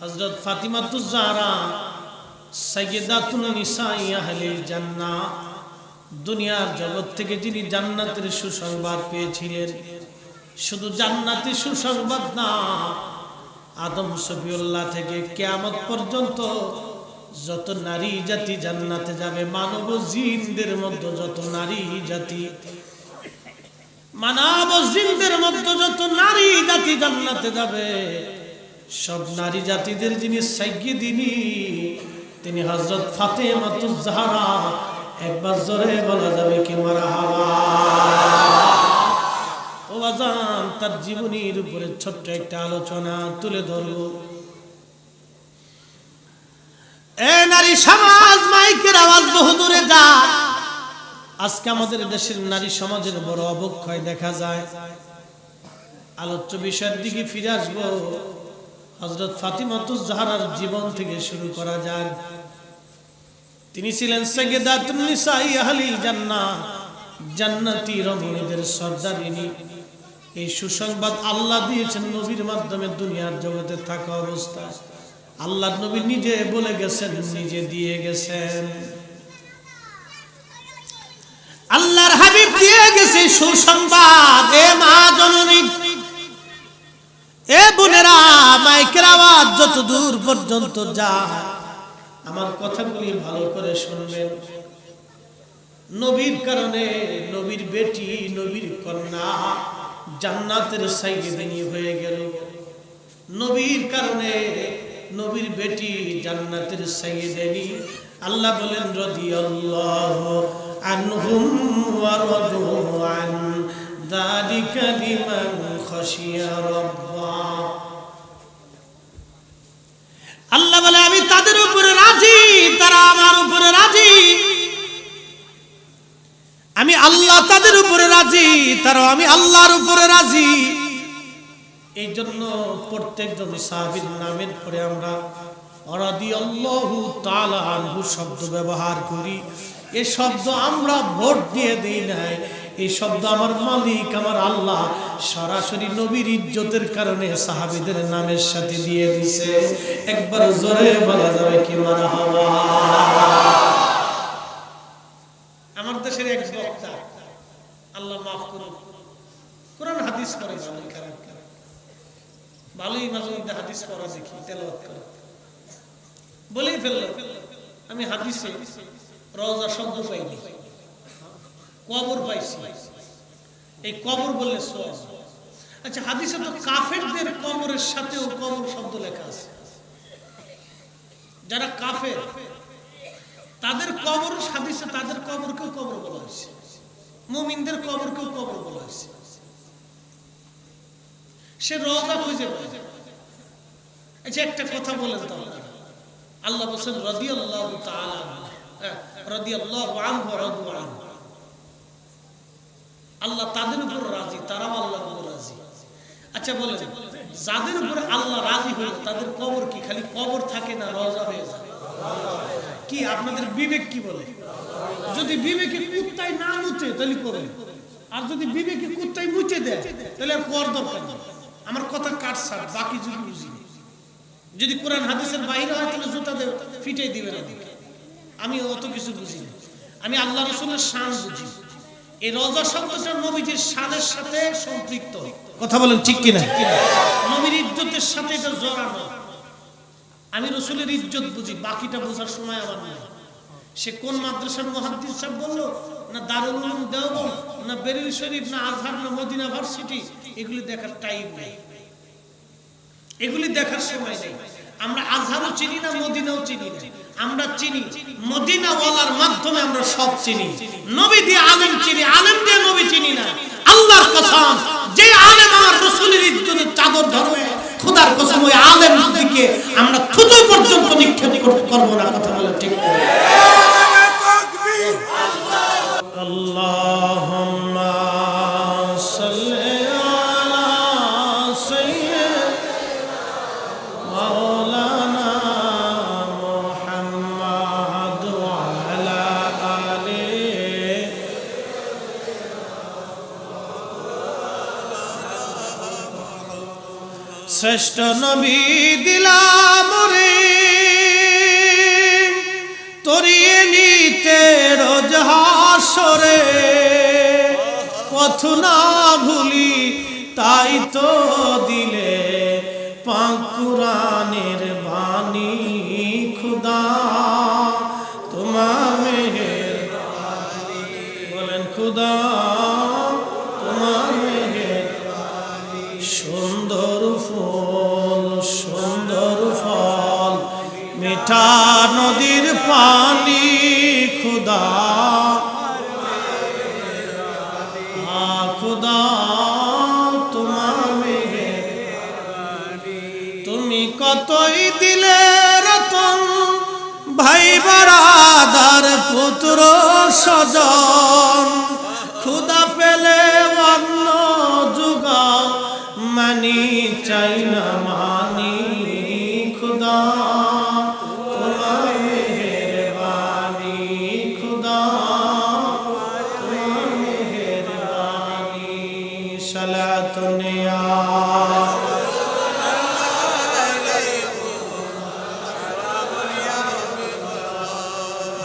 হজরত ফাতিমাতুজারা জান্নাহ, দুনিয়ার জগৎ থেকে যিনি জান্নাতের সুসংবাদ পেয়েছিলেন। শুধু জান্নাতের সুসংবাদ না, আদম সফিউল্লাহ থেকে কেয়ামত পর্যন্ত যত নারী জাতি জান্নাতে যাবে, মানব জিনদের মধ্যে যত নারী জাতি, মানব জিনদের মধ্যে যত নারী জাতি জান্নাতে যাবে সব নারী জাতিদের যিনি সাইয়্যিদিনী তিনি হযরত ফাতেমাতুজ জাহরা একবার জোরে বলা যাবে কি আজান, তার জীবনীর উপরে ছোট্ট একটা আলোচনা তুলে ধরবো। এ নারী সমাজ, মাইকের আওয়াজ আজকে আমাদের দেশের নারী সমাজের বড় অবক্ষয় দেখা যায়। আলোচ্য বিষয়ের দিকে ফিরে আসব। হজরত ফাতিমাতুজ জাহারার জীবন থেকে শুরু করা যায় তিনি ছিলেন জান্নাতি রমণীদের সর্দারিনী। এই সুসংবাদ আল্লাহ দিয়েছেন নবীর মাধ্যমে দুনিয়ার জগতে থাকা আল্লাহ নবী নিজে বলে গেছেন, নিজে দিয়ে গেছেন। আল্লাহর হাবিব দিয়ে গেছে সুসংবাদ। এ মা জননী, এ বোনেরা যত দূর পর্যন্ত যায়, আমার কথাগুলি ভালো করে শুনবেন। নবীর কারণে নবীর বেটি, নবীর কন্যা জান্নাতের সাইয়েদিনী হয়ে গেল। নবীর কারণে নবীর বেটি জান্নাতের সাইয়েদিনী আল্লাহ বলেন, রাদিয়াল্লাহু আনহুম ওয়া রাদু আন যালিকা লিমান খাশিয়া আল্লাহ বলে, আমি তাদের উপরে রাজি, তারা আমার উপরে রাজি। আমি আল্লাহ তাদের উপরে রাজি তারা আমি আল্লাহর উপরে রাজি। এই জন্য প্রত্যেকজন সাহাবীর নামের পরে আমরা রাদিয়াল্লাহু তাআলা আনহু শব্দ ব্যবহার করি। এই শব্দ আমরা ভোট দিয়ে দিই নাই। এই শব্দ আমার মালিক, আমার আল্লাহ সরাসরি নবীর ইজ্জতের কারণে সাহাবীদের নামের সাথে দিয়ে দিছে। একবার জোরে বলা যাবে কি মারা হওয়া? আমার দেশের এক বক্তা, আল্লাহ মাফ করুন হাদিস করে ভালোই খারাপ। ভালোই মাঝে মধ্যে হাদিস পড়া দেখি, তেলাওয়াত করে। বলেই ফেলল, আমি হাদিসে রওজা শব্দ পাইনি। কবর পাইছি। এই কবর বললে আচ্ছা হাদিসে তো কাফেরদের কবরের সাথেও কবর শব্দ লেখা আছে। যারা কাফের, তাদের কবর হাদিসে তাদের কবরকেও কবর বলা হয়েছে। মুমিনদের কবরকেও কবর বলা হয়েছে। সে রোজা খুঁজে পায়। আচ্ছা একটা কথা বলেন তো আল্লাহ বলছেন রদি আল্লাহ রদি আল্লাহ আল্লাহ তাদের উপর রাজি, তারাও আল্লাহর উপর রাজি। আচ্ছা বলেন, যাদের উপর আল্লাহ রাজি হইল তাদের কবর কি? খালি কবর থাকে না রজা হয়ে যায়? কি, আপনাদের বিবেক কি বলে? যদি বিবেকে কুত্তায় না মুছে, তাহলে করবে আর যদি বিবেকে কুত্তায় মুছে দেয়, তাহলে কর দরকার আমার কথা কাটছাট বাকি যদি বুঝি। যদি কোরআন হাদিসের বাইরে হয়, তাহলে জুতা দেবে ফিটাই দিবে না আমি অত কিছু বুঝি আমি আল্লাহ রসুলের শান বুঝি। এই রজা শব্দটা নবীজির শানের সাথে সম্পৃক্ত। কথা বলেন ঠিক কিনা? নবীর ইজ্জতের সাথে এটা জড়ানো। আমি রসুলের ইজ্জত বুঝি, বাকিটা বোঝার সময় আমার নেই। সে কোন মাদ্রাসার মহাদ্দিস সাহেব বলল, না দারুল উলুম দেওবন্দ, না বেরিল শরীফ, না আজহার, না মদিনা ভার্সিটি, এগুলি দেখার টাইম নেই। এগুলি দেখার সময় নেই। আমরা আজহারও চিনি না, মদিনাও চিনি না। আমরা চিনি। মদিনাওয়ালার মাধ্যমে আমরা সব চিনি। নবী দিয়ে আলেম চিনি আলেম দিয়ে নবী চিনি না। আল্লাহ কসম যে আলেম আমার রসুলের ইজ্জতের চাদর ধরবে খোদার কসম ওই আলেম দিকে আমরা থুতু পর্যন্ত নিক্ষেপ না কথা বলে ঠিক আল্লাহ শ্রেষ্ঠ নবী দিলাম রে। তরিয়ে নিতে রোজহাসরে পথ না ভুলি তাই তো দিলে পাঁকুরানের ভাই বরাদার পুত্র সজন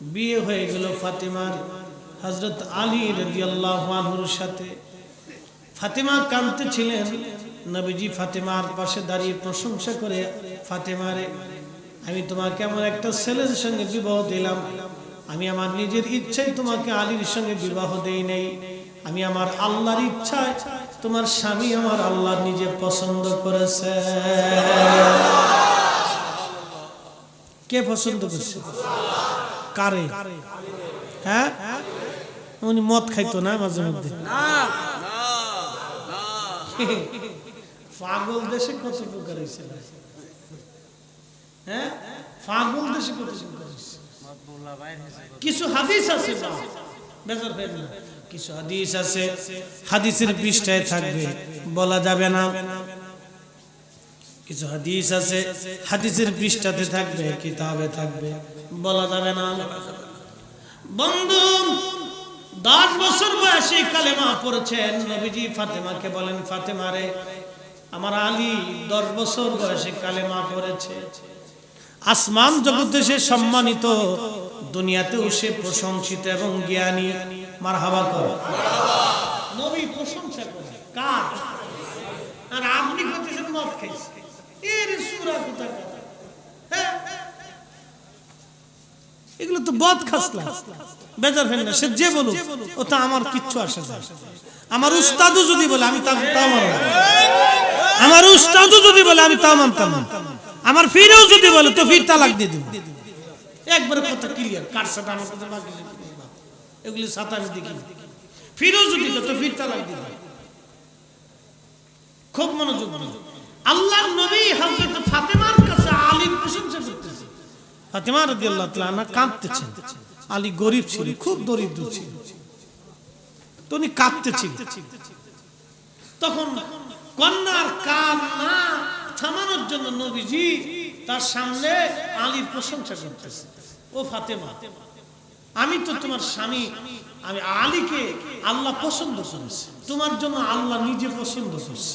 বিয়ে হয়ে গেল ফাতেমার। হজরত আলী রাদিয়াল্লাহু আনহুর সাথে। ফাতেমা কাঁদতে ছিলেন নবীজি ফাতেমার পাশে দাঁড়িয়ে প্রশংসা করে, ফাতেমারে, আমি তোমাকে আমার একটা ছেলের সঙ্গে বিবাহ দিলাম। আমি আমার নিজের ইচ্ছায় তোমাকে আলীর সঙ্গে বিবাহ দেই নাই। আমি আমার আল্লাহর ইচ্ছায় তোমার স্বামী আমার আল্লাহ নিজে পছন্দ করেছে। কে পছন্দ করছে? কারে? হ্যাঁ? উনি মদ খাইতো না মাঝে মধ্যে? পাগল দেশে কত প্রকার হয়েছে হ্যাঁ? পাগল দেশে কত প্রকার হয়েছে কিছু হাদিস আছে বেজার কিছু হাদিস আছে। হাদিসের পৃষ্ঠায় থাকবে। বলা যাবে না। কিছু হাদিস আছে, হাদিসের পৃষ্ঠাতে থাকবে, কিতাবে থাকবে। বলা যাবে না। বন্ধু, দশ বছর বয়সে কালেমা পড়েছেন, নবীজি ফাতেমাকে বলেন, ফাতেমা রে, আমার আলী দশ বছর বয়সে কালেমা পড়েছে। আসমান জগতে সে সম্মানিত, দুনিয়াতেও সে প্রশংসিত এবং জ্ঞানী। মার হাবা কর। নবী প্রশংসা আর আপনি করতেছেন মদ খাইছে হ্যাঁ? এগুলো তো বদ খাসলা। বেজার না, সে যে বলুক, ও তা আমার কিচ্ছু আসে না। আমার উস্তাদও যদি বলে, আমি তা মানব আমার উস্তাদও যদি বলে, আমি তাও মানতাম আমার ফিরেও যদি বলে, তো ফির তালাক দিয়ে দিব। একবারে কথা ক্লিয়ার কার সাথে আমার কথা বাকি এগুলি সাতাশ দেখি। ফিরেও যদি তো ফির তালাক দিয়ে খুব মনোযোগ দিন আল্লাহর নবী হযরত ফাতেমার কাছে আলীর প্রশংসা করতেছে। ফাতেমা রাদিয়াল্লাহু তাআলা কাঁদতেছেন। আলী গরিব ছিল, খুব দরিদ্র ছিল। তো উনি কাঁদতেছিল। তখন কন্যার কান্না থামানোর জন্য নবীজি তার সামনে আলীর প্রশংসা করতেছে। ও ফাতেমা, আমি তো তোমার স্বামী, আমি আলীকে আল্লাহ পছন্দ করেছি। তোমার জন্য আল্লাহ নিজে পছন্দ করছে।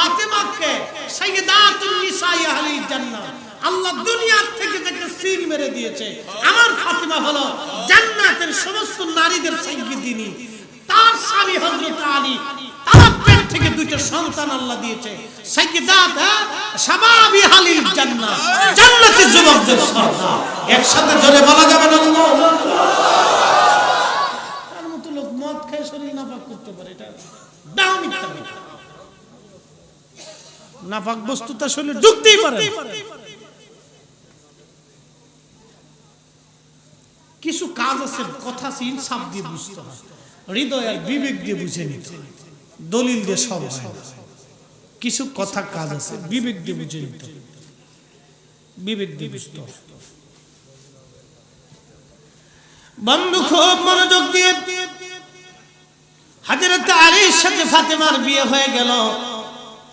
ফাতেমাকে সাইয়্যিদাতুন নিসাই আহলিল জান্নাহ। আল্লাহ দুনিয়া থেকে তাকে সিল মেরে দিয়েছে। আমার ফাতেমা হলো জান্নাতের সমস্ত নারীদের সাইয়্যিদিনী তার স্বামী হযরত আলী। তার পেট থেকে দুইটা সন্তান আল্লাহ দিয়েছে। সাইয়্যিদাত হ্যাঁ? শাবাবি হালিল জান্নাহ। জান্নাতের যুবকদের সর্দার একসাথে জোরে বলা যাবে না তার মতো লোক মদ খায় শরীর নাপাক করতে পারে এটা। দাও মিথ্যা। নাপাক বস্তু তার শরীরে ঢুকতেই পারে কিছু কাজ আছে, কথা আছে, ইনসাফ দিয়ে বুঝতে হয়। হৃদয় আর বিবেক দিয়ে বুঝে নিতে দলিল দিয়ে সব হয় কিছু কথা কাজ আছে, বিবেক দিয়ে বুঝে নিতে বিবেক দিয়ে বুঝতে হয়। বন্ধু, খুব মনোযোগ দিয়ে। হাজরত আলীর সাথে ফাতেমার বিয়ে হয়ে গেল।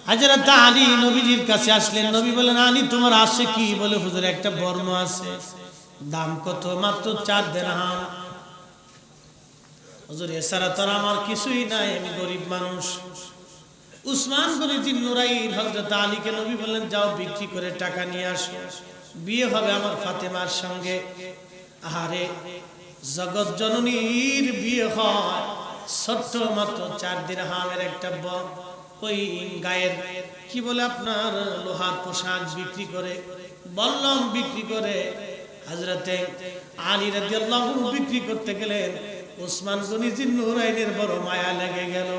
হাজরত আলী নবীজির কাছে আসলেন, নবী বলেন আলী, তোমার আসে কি? বলে, হুজুর, একটা বর্ম আছে। দাম কত? মাত্র চার দেড়হাম হুজুর, এছাড়া তোর আমার কিছুই নাই, আমি গরিব মানুষ। উসমান গনিজিন নুরাইন হযরত আলীকে নবী বললেন, যাও বিক্রি করে টাকা নিয়ে আসো। বিয়ে হবে আমার ফাতেমার সঙ্গে। আহারে, জগৎ জননীর বিয়ে হয়, ছোট্ট মাত্র চার দিন হামের একটা ব- ওই গায়ের, কি বলে আপনার, লোহার পোশাক বিক্রি করে, বল্লম বিক্রি করে হাজরতে আলী রাদিয়াল্লাহু বিক্রি করতে গেলেন। উসমান গনিজিন নুরাইনের বড় মায়া লেগে গেল।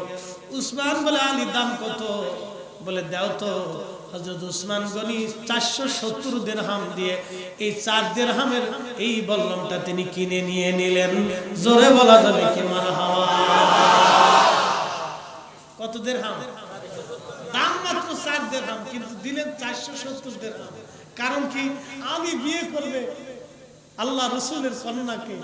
উসমান বলে, আলী, দাম কত? বলে, দাও তো। হজরত উসমান গনি চারশো সত্তর দেড়হাম দিয়ে এই চার দেড়হামের এই বল্লমটা তিনি কিনে নিয়ে নিলেন। জোরে বলা যাবে কি মারা হাওয়া? কত দেড়হাম দাম মাত্র চার দেড়হাম কিন্তু দিলেন চারশো সত্তর দেড়হাম কারণ কি? আমি বিয়ে করবে আল্লাহ রসুলের কন্যাকে।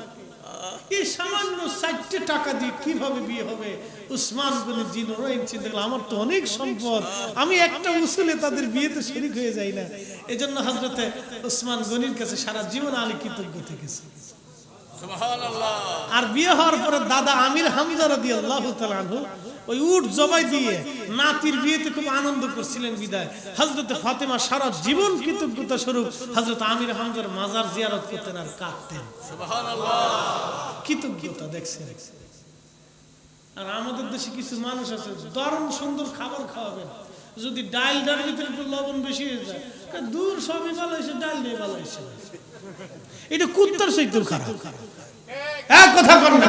এই সামান্য চারটে টাকা দিয়ে কীভাবে বিয়ে হবে? উসমান গনি জিন রহিম চিন্তা করল, আমার তো অনেক সম্পদ আমি একটা উসুলে তাদের বিয়েতে শরিক হয়ে যাই না। এই জন্য হজরতে উসমান গনির কাছে সারা জীবন আলী কৃতজ্ঞ থেকেছে। আর বিয়ে হওয়ার পরে দাদা আমির হামজা আল্লাহ আনহু ওই উট জবাই দিয়ে নাতির বিয়েতে খুব আনন্দ করছিলেন বিদায়। হজরতে ফাতেমা সারা জীবন কৃতজ্ঞতা স্বরূপ হজরত আমির হামজার মাজার জিয়ারত করতেন আর কাঁদতেন। কৃতজ্ঞতা দেখছেন। আর আমাদের দেশে কিছু মানুষ আছে দারুণ সুন্দর খাবার খাওয়াবেন। যদি ডাল ডাল ভিতরে একটু লবণ বেশি হয়ে যায় দূর সবই ভালো হয়েছে ডাল নিয়ে ভালো হয়েছে এটা কুত্তার সৈতুর খারাপ। হ্যাঁ কথা কর না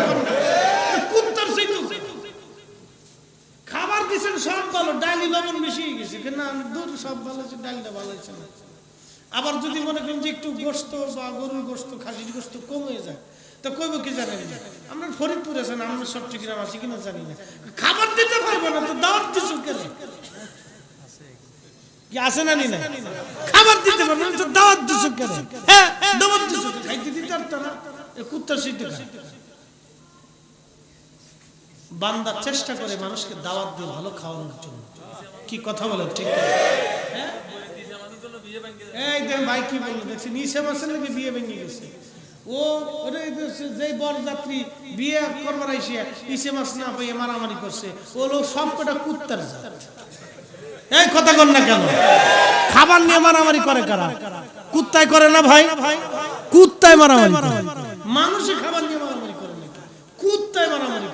কুত্তার সৈতুর খাবার সব ভালো। ডালি লবণ হয়ে গেছে। কিন্তু না দূর সব ভালো হয়েছে ডালটা ভালো হয়েছে না। আবার যদি মনে করেন যে একটু গোস্ত বা গরুর গোস্ত, খাসির গোস্ত কম হয়ে যায়, তো কইব কি জানেন? আমরা ফরিদপুর আছেন, আমরা সব চট্টগ্রাম আছি কিনা জানি না। খাবার দিতে পারব না, তো দাওয়াত কেন? কি আছে না নি না খাবার দিতে পারব না, তো দাওয়াত দিছো কেন? হ্যাঁ দাওয়াত খাইতে দিতে পারতো না। কুত্তা সিদ্ধ বান্দা চেষ্টা করে মানুষকে দাওয়াত দিয়ে ভালো খাওয়ানোর জন্য। কি কথা বলে, ঠিক? হ্যাঁ? দেখছি মাসের নাকি বিয়ে ভেঙে গেছে। ও যে বিয়ে করবার মাছ না পেয়ে মারামারি করছে। ও লোক সব কটা কুত্তার। এই কথা কর না কেন? খাবার নিয়ে মারামারি করে কারা? কুত্তায় করে না ভাই? ভাই কুত্তায় মারামারি মানুষে খাবার নিয়ে মারামারি করে নাকি? কুত্তায় মারামারি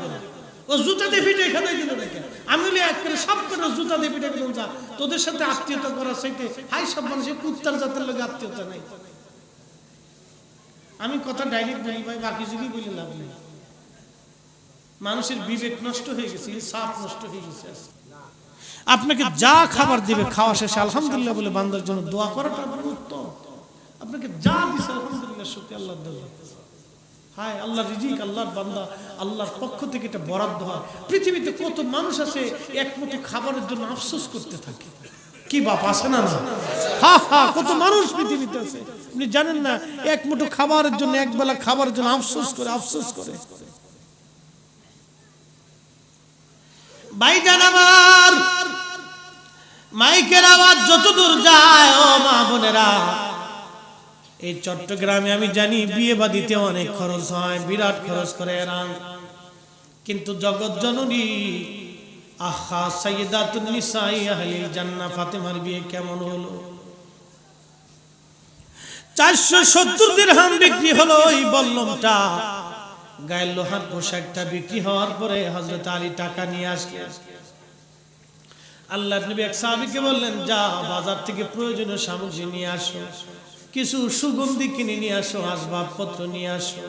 ও জুতা দিয়ে পিঠে খেতে দিল নাকি আমি বলি, এক করে সব করে জুতা দিয়ে পিঠে গেলাম যা। তোদের সাথে আত্মীয়তা করার সাথে হাই সব মানুষের কুত্তার জাতের লোক আত্মীয়তা নাই। আমি কথা ডাইরেক্ট বলি, ভাই, বাকি যদি বলি লাভ নেই। মানুষের বিবেক নষ্ট হয়ে গেছে সাপ নষ্ট হয়ে গেছে আপনাকে যা খাবার দিবে খাওয়া শেষে, আলহামদুলিল্লাহ বলে বান্দার জন্য দোয়া করাটা আপনার উত্তম। আপনাকে যা দিছে, আলহামদুলিল্লাহ সত্যি আল্লাহ হায় আল্লাহ রিজিক, আল্লাহর বান্দা। আল্লাহর পক্ষ থেকে এটা বরাদ্দ হয়। পৃথিবীতে কত মানুষ আছে একমতো খাবারের জন্য আফসোস করতে থাকে। কি বাপ, আছে না না? হা হা, কত মানুষ পৃথিবীতে আছে। আপনি জানেন না, এক মুঠো খাবারের জন্য একবেলা খাবারের জন্য আফসোস করে আফসোস করে। ভাইজান আমার, মাইকের আওয়াজ যতদূর যায়, ও মা বোনেরা। এই চট্টগ্রামে আমি জানি বিয়ে বাদিতে অনেক খরচ হয়, বিরাট খরচ করে এরা কিন্তু জগৎ জননী, আহা, সাইয়েদাতুন নিসাই আহলিল জান্নাহ ফাতেমার বিয়ে কেমন হলো? চারশো সত্তর দিরহাম বিক্রি হলো এই বল্লমটা। গায়ের লোহার পোশাকটা বিক্রি হওয়ার পরে হজরত আলী টাকা নিয়ে আসলেন। আল্লাহ নবী এক সাহাবীকে বললেন, যা বাজার থেকে প্রয়োজনীয় সামগ্রী নিয়ে আসো। কিছু সুগন্ধি কিনে নিয়ে আসো, আসবাবপত্র নিয়ে আসো।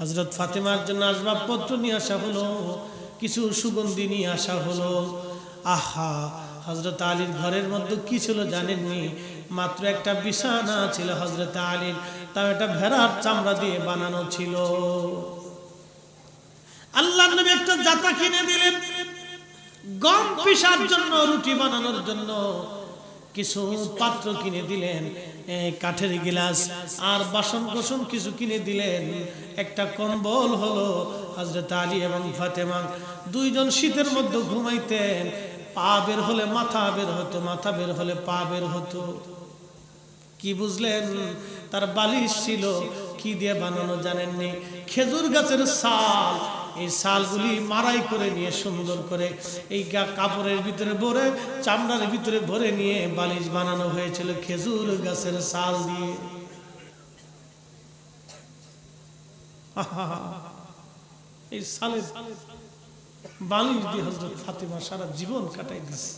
হজরত ফাতেমার জন্য আসবাবপত্র নিয়ে আসা হলো, কিছু সুগন্ধি নিয়ে আসা হলো। আহা হজরত আলীর ঘরের মধ্যে কি ছিল জানেননি? মাত্র একটা বিছানা ছিল হজরত আলীর, তাও এটা ভেড়ার চামড়া দিয়ে বানানো ছিল। আল্লাহ নবী একটা জাতা কিনে দিলেন। গম পিসার জন্য, রুটি বানানোর জন্য। কিছু পাত্র কিনে দিলেন কাঠের গিলাস আর বাসন কোসন কিছু কিনে দিলেন। একটা কম্বল হলো হজরত আলী এবং ফাতেমা। দুইজন শীতের মধ্যে ঘুমাইতেন। পা বের হলে মাথা বের হতো, মাথা বের হলে পা বের হতো। কি বুঝলেন? তার বালিশ ছিল, কি দিয়ে বানানো জানেননি? খেজুর গাছের সাল এই সালগুলি মারাই করে নিয়ে সুন্দর করে এই কাপড়ের ভিতরে ভরে, চামড়ার ভিতরে ভরে নিয়ে বালিশ বানানো হয়েছিল খেজুর গাছের সাল দিয়ে। এই সালে বালিশ দিয়ে হজরত ফাতেমা সারা জীবন কাটাই দিচ্ছে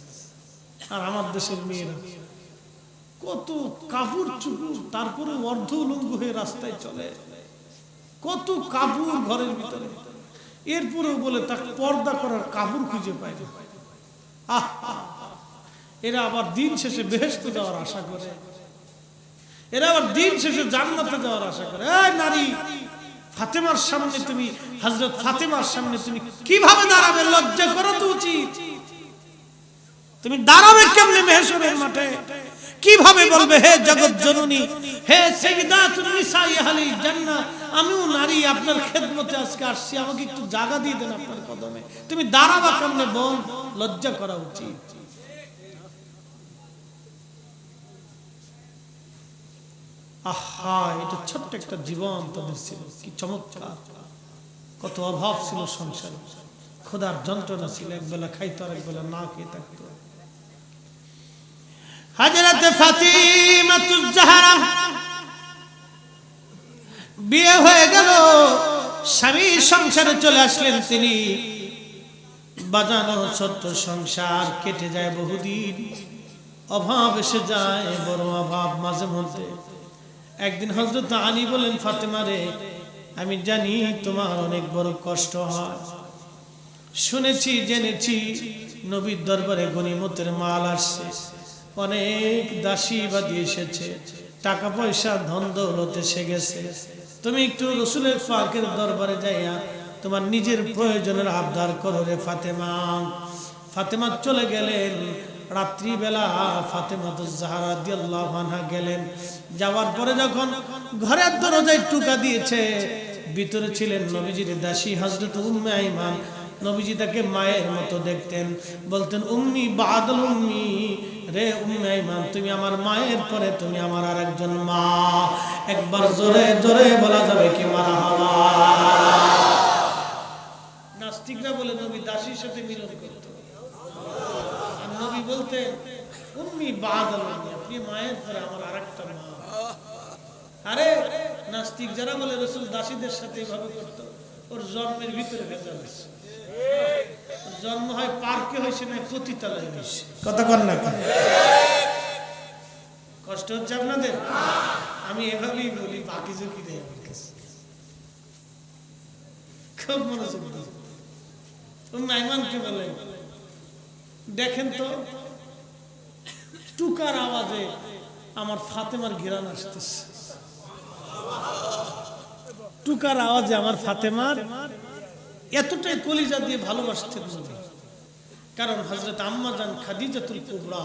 আর আমার দেশের মেয়েরা কত কাপড় চুপুর তারপরে অর্ধ হয়ে রাস্তায় চলে। কত কাপড় ঘরের ভিতরে। এরপরেও বলে তাকে পর্দা করার কাপড় খুঁজে পায়। এরা আবার দিন শেষে বেহেস্তে যাওয়ার আশা করে। এরা আবার দিন শেষে জান্নাতে যাওয়ার আশা করে। এই নারী, ফাতেমার সামনে তুমি হজরত ফাতেমার সামনে তুমি কীভাবে দাঁড়াবে? লজ্জা করো তো উচিত। তুমি দাঁড়াবে কেমনে মেহেশ্বরের মাঠে? কীভাবে বলবে, হে জগৎ জননী হে জান্নাহ, আমিও নারী, আপনার খেদমতে আজকে আসছি, আমাকে একটু জায়গা দিয়ে দেন আপনার কদমে। তুমি দাঁড়াবা কেমনে বল লজ্জা করা উচিত। আহা, এটা ছোট্ট একটা জীবন তাদের ছিল, কি চমৎকার। কত অভাব ছিল সংসারে। খোদার যন্ত্রণা ছিল, একবেলা খাইতো আর একবেলা না খেয়ে থাকতো। হাজরাতে ফাতিমাতুজ জাহরা বিয়ে হয়ে গেল, স্বামী সংসারে চলে আসলেন তিনি। বাজানো ছোট্ট সংসার কেটে যায় বহুদিন, অভাব এসে যায়, বড় অভাব মাঝে মধ্যে। একদিন হজরত আলী বলেন ফাতেমা রে, আমি জানি তোমার অনেক বড় কষ্ট হয়। শুনেছি, জেনেছি, নবীর দরবারে গনিমতের মাল আসছে। অনেক দাসী বাদী এসেছে। টাকা পয়সা ধন দৌলত এসে গেছে। তুমি একটু রসুলের ফাঁকের দরবারে যাইয়া তোমার নিজের প্রয়োজনের আবদার করো রে ফাতেমা। ফাতেমা চলে গেলেন। রাত্রিবেলা ফাতেমা তো জাহারা দিয়াল্লাহ আনহা গেলেন। যাওয়ার পরে যখন ঘরের দরজায় টুকা দিয়েছে, ভিতরে ছিলেন নবীজির দাসী হজরত উম্মে আইমান। নবীজি তাকে মায়ের মতো দেখতেন। বলতেন, উম্মি, বাদল উম্মি, রে উম্মে আইমান তুমি আমার মায়ের পরে তুমি আমার আর একজন মা। একবার জোরে জোরে বলা যাবে কি মারা হওয়া? নাস্তিকরা বলে, নবী দাসীর সাথে মিলন করত। নবী বলতেন, উম্মি, বাদল আপনি মায়ের পরে আমার আর একটা মা। আরে, নাস্তিক যারা বলে, রসুল দাসীদের সাথে এইভাবে করতো। ওর জন্মের ভিতরে ভেজাল আছে জন্ম হয় পার্কে হয়েছে না পতিতালয় হয়েছে। কথা কর না কষ্ট হচ্ছে আপনাদের? আমি এভাবেই বলি বাকি ঝুঁকি দেয় আমার কাছে। খুব মনোযোগ নাইমানকে বলে? দেখেন তো টুকার আওয়াজে আমার ফাতেমার ঘিরান আসতেছে। টুকার আওয়াজে আমার ফাতেমার এতটাই কলিজা দিয়ে ভালোবাসতেন কারণ হজরত আম্মাজান খাদিজাতুল কুবরা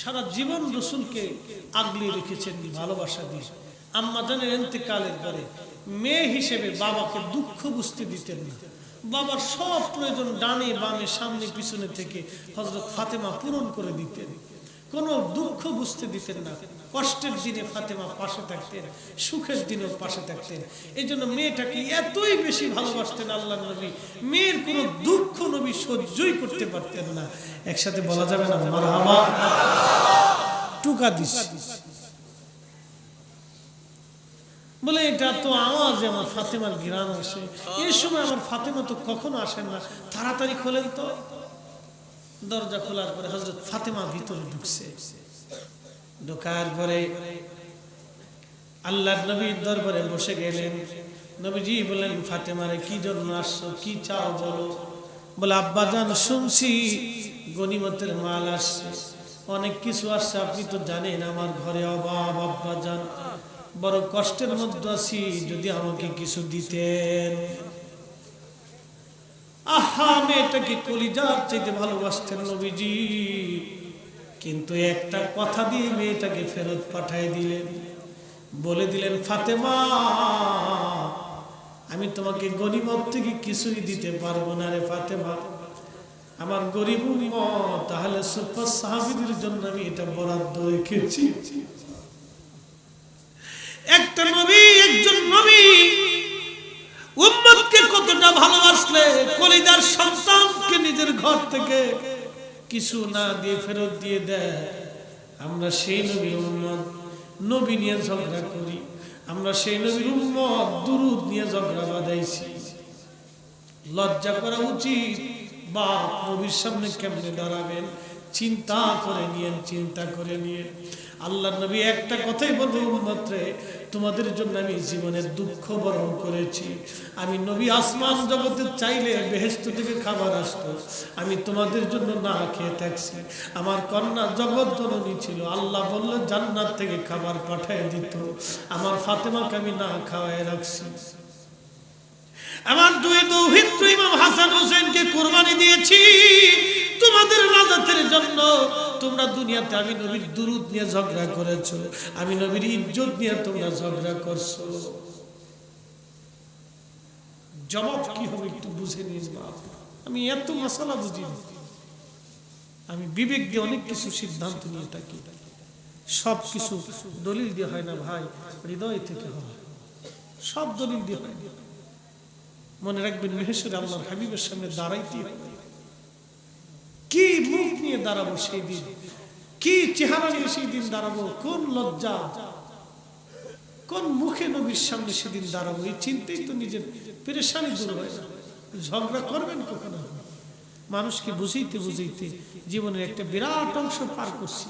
সারা জীবন রসুলকে আগলে রেখেছেন, ভালোবাসা দিয়ে। আম্মাজানের এতেকালের পরে মেয়ে হিসেবে বাবাকে দুঃখ বুঝতে দিতেন না। বাবার সব প্রয়োজন ডানে বামে, সামনে, পিছনে থেকে হজরত ফাতেমা পূরণ করে দিতেন। কোনো দুঃখ বুঝতে দিতেন না। কষ্টের দিনে ফাতেমা পাশে থাকতেন, সুখের দিনেও পাশে থাকতেন। এই জন্য মেয়েটাকে এতই বেশি ভালোবাসতেন আল্লাহ নবী। মেয়ের কোনো দুঃখ নবী সহ্যই করতে পারতেন না। একসাথে বলা যাবে না, মারহাবা। টুকা দিস। বলে, এটা তো আওয়াজ আমার ফাতেমার গিরান আসে। এই সময় আমার ফাতেমা তো কখনো আসেন না। তাড়াতাড়ি খোলেন তো। দরজা খোলার পরে হজরত ফাতেমা ভিতরে ঢুকছে। ঢোকার পরে আল্লাহ নবীর দরবারে বসে গেলেন। নবীজি বললেন, ফাতেমারে, কি জন্য আসছো? কি চাও বলো? বলে, আব্বা আব্বাজান শুনছি গনিমতের মাল আসছে। অনেক কিছু আসছে, আপনি তো জানেন আমার ঘরে অভাব আব্বাজান বড় কষ্টের মধ্যে আছি, যদি আমাকে কিছু দিতেন। আহা, মেয়েটাকে কলিজার চাইতে ভালোবাসতেন নবীজি। কিন্তু একটা কথা দিয়ে মেয়েটাকে ফেরত পাঠাই দিলেন। বলে দিলেন, ফাতেমা, আমি তোমাকে গরিমত থেকে কিছুই দিতে পারব না রে ফাতেমা। আমার গরিব তাহলে সুপার সাহাবিদের জন্য আমি এটা বরাদ্দ রেখেছি। কতটা ভালোবাসলে কলিদার সন্তানকে নিজের ঘর থেকে কিছু না দিয়ে ফেরত দিয়ে দেয়। আমরা সেই নবীর উম্মত, নবী নিয়ে ঝগড়া করি। আমরা সেই নবীর উম্মত, দুরুদ নিয়ে ঝগড়া বাঁধাইছি। লজ্জা করা উচিত। বা নবীর সামনে কেমনে দাঁড়াবেন? চিন্তা করে নিয়েন, চিন্তা করে নিয়ে আল্লাহ নবী একটা কথাই বলব উম্মতরে তোমাদের জন্য আমি জীবনের দুঃখ বরণ করেছি। আমি নবী আসমান জগতে চাইলে বেহেস্ত থেকে খাবার আসতো। আমি তোমাদের জন্য না খেয়ে থাকছি। আমার কন্যা জগৎ জননী ছিল। আল্লাহ বলল, জান্নাত থেকে খাবার পাঠিয়ে দিত। আমার ফাতেমাকে আমি না খাওয়াই রাখছি। আমার দুই দৌহিত্র ইমাম হাসান হোসেনকে কোরবানি দিয়েছি। তোমাদের রাজাতের জন্য। তোমরা দুনিয়াতে আমি নবীর দুরুদ নিয়ে ঝগড়া করেছ, আমি নবীর ইজ্জত নিয়ে তোমরা ঝগড়া করছ। জবাব কি হবে একটু বুঝে নিয়ে বাপ আমি এত মশলা বুঝি আমি বিবেক দিয়ে অনেক কিছু সিদ্ধান্ত নিয়ে থাকি। সব কিছু দলিল দিয়ে হয় না ভাই, হৃদয় থেকে হয়। সব দলিল দিয়ে হয়। মনে রাখবেন মেহেশ্বরে আল্লাহর হাবিবের সামনে দাঁড়াইতে হবে। কি মুখ নিয়ে দাঁড়াবো সেই দিন? কি চেহারা নিয়ে সেই দিন দাঁড়াবো? কোন লজ্জা? কোন মুখে নবীর সামনে সেদিন দাঁড়াবো? এই চিন্তাই তো নিজের পেরেশানি দূর হয় না। ঝগড়া করবেন কখনো? মানুষকে বুঝাইতে বুঝাইতে জীবনের একটা বিরাট অংশ পার করছি।